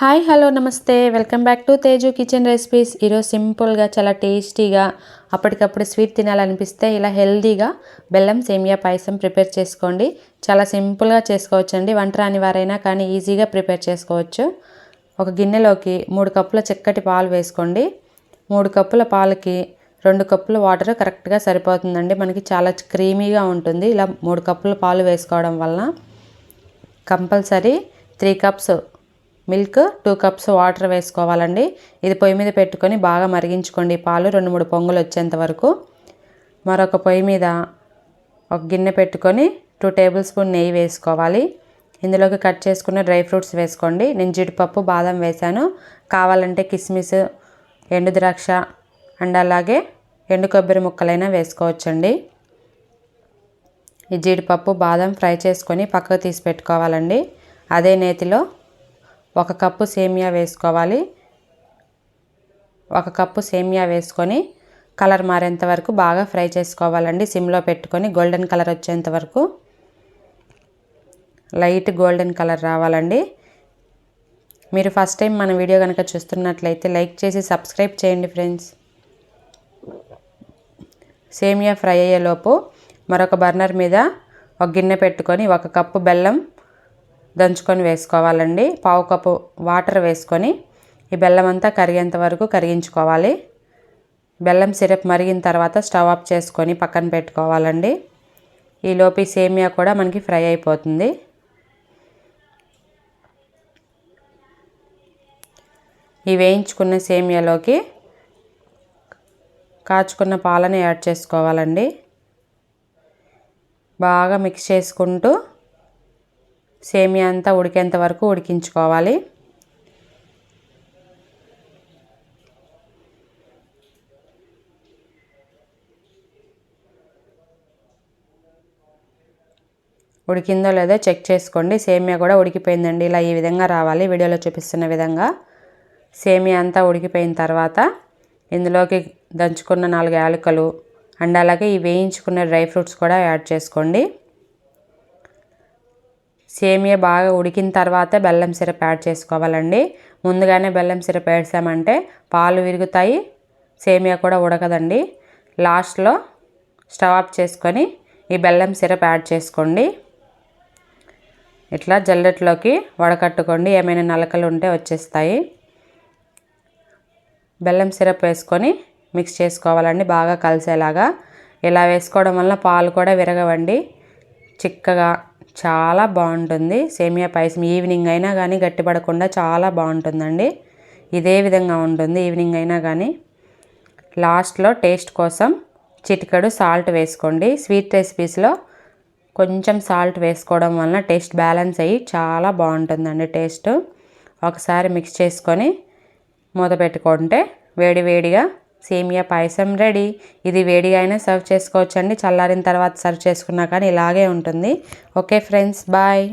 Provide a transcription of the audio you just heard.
Hi hello నమస్తే. Welcome back to Teju kitchen recipes. ఈరోజు సింపుల్గా చాలా టేస్టీగా అప్పటికప్పుడు స్వీట్ తినాలనిపిస్తే ఇలా హెల్దీగా బెల్లం సేమియా పాయసం ప్రిపేర్ చేసుకోండి. చాలా సింపుల్గా చేసుకోవచ్చండి. వంట రాని వారైనా కానీ ఈజీగా ప్రిపేర్ చేసుకోవచ్చు. ఒక గిన్నెలోకి మూడు కప్పుల చిక్కటి పాలు వేసుకోండి. మూడు కప్పుల పాలకి రెండు కప్పుల వాటర్ కరెక్ట్గా సరిపోతుందండి. మనకి చాలా క్రీమీగా ఉంటుంది. ఇలా మూడు కప్పుల పాలు వేసుకోవడం వలన compulsory three cups milk two cups water వేసుకోవాలండి. ఇది పొయ్యి మీద పెట్టుకొని బాగా మరిగించుకోండి. పాలు రెండు మూడు పొంగులు వచ్చేంత వరకు. మరొక పొయ్యి మీద ఒక గిన్నె పెట్టుకొని టూ టేబుల్ స్పూన్ నెయ్యి వేసుకోవాలి. ఇందులోకి కట్ చేసుకున్న డ్రై ఫ్రూట్స్ వేసుకోండి. నేను జీడిపప్పు బాదం వేశాను. కావాలంటే కిస్మిస్ ఎండు ద్రాక్ష అండ్ అలాగే ఎండు కొబ్బరి ముక్కలైనా వేసుకోవచ్చండి. ఈ జీడిపప్పు బాదం ఫ్రై చేసుకొని పక్కకు తీసి పెట్టుకోవాలండి. అదే నేతిలో ఒక కప్పు సేమియా వేసుకోవాలి. ఒక కప్పు సేమియా వేసుకొని కలర్ మారేంత వరకు బాగా ఫ్రై చేసుకోవాలండి. సిమ్లో పెట్టుకొని గోల్డెన్ కలర్ వచ్చేంత వరకు లైట్ గోల్డెన్ కలర్ రావాలండి. మీరు ఫస్ట్ టైం మన వీడియో కనుక చూస్తున్నట్లయితే లైక్ చేసి సబ్స్క్రైబ్ చేయండి ఫ్రెండ్స్. సేమియా ఫ్రై అయ్యేలోపు మరొక బర్నర్ మీద ఒక గిన్నె పెట్టుకొని ఒక కప్పు బెల్లం దంచుకొని వేసుకోవాలండి. పావు కప్పు వాటర్ వేసుకొని ఈ బెల్లం అంతా కరిగేంత వరకు కరిగించుకోవాలి. బెల్లం సిరప్ మరిగిన తర్వాత స్టవ్ ఆఫ్ చేసుకొని పక్కన పెట్టుకోవాలండి. ఈలోపు సేమియా కూడా మనకి ఫ్రై అయిపోతుంది. ఈ వేయించుకున్న సేమియాలోకి కాచుకున్న పాలను యాడ్ చేసుకోవాలండి. బాగా మిక్స్ చేసుకుంటూ సేమియా అంతా ఉడికేంత వరకు ఉడికించుకోవాలి. ఉడికిందో లేదో చెక్ చేసుకోండి. సేమియా కూడా ఉడికిపోయిందండి. ఇలా ఈ విధంగా రావాలి. వీడియోలో చూపిస్తున్న విధంగా సేమియా అంతా ఉడికిపోయిన తర్వాత ఇందులోకి దంచుకున్న నాలుగు యాలకులు అండ్ అలాగే ఈ వేయించుకున్న డ్రై ఫ్రూట్స్ కూడా యాడ్ చేసుకోండి. సేమియా బాగా ఉడికిన తర్వాత బెల్లం సిరప్ యాడ్ చేసుకోవాలండి. ముందుగానే బెల్లం సిరప్ వేసామంటే పాలు విరుగుతాయి సేమియా కూడా ఉడకదండి. లాస్ట్లో స్టవ్ ఆఫ్ చేసుకొని ఈ బెల్లం సిరప్ యాడ్ చేసుకోండి. ఇట్లా జల్లెట్లోకి వడకట్టుకోండి ఏమైనా నలకలు ఉంటే వచ్చేస్తాయి. బెల్లం సిరప్ వేసుకొని మిక్స్ చేసుకోవాలండి బాగా కలిసేలాగా. ఇలా వేసుకోవడం వల్ల పాలు కూడా విరగవండి. చిక్కగా చాలా బాగుంటుంది. సేమియా పాయసం ఈవినింగ్ అయినా కానీ గట్టిపడకుండా చాలా బాగుంటుందండి. ఇదే విధంగా ఉంటుంది ఈవినింగ్ అయినా కానీ లాస్ట్లో టేస్ట్ కోసం చిటికడు సాల్ట్ వేసుకోండి. స్వీట్ రెసిపీస్లో కొంచెం సాల్ట్ వేసుకోవడం వలన టేస్ట్ బ్యాలెన్స్ అయ్యి చాలా బాగుంటుందండి టేస్ట్. ఒకసారి మిక్స్ చేసుకొని మూత పెట్టుకుంటే వేడి వేడిగా సేమియా పాయసం రెడీ. ఇది వేడిగా అయినా సర్వ్ చేసుకోవచ్చండి. చల్లారిన తర్వాత సర్వ్ చేసుకున్నా కానీ ఇలాగే ఉంటుంది. Okay friends bye.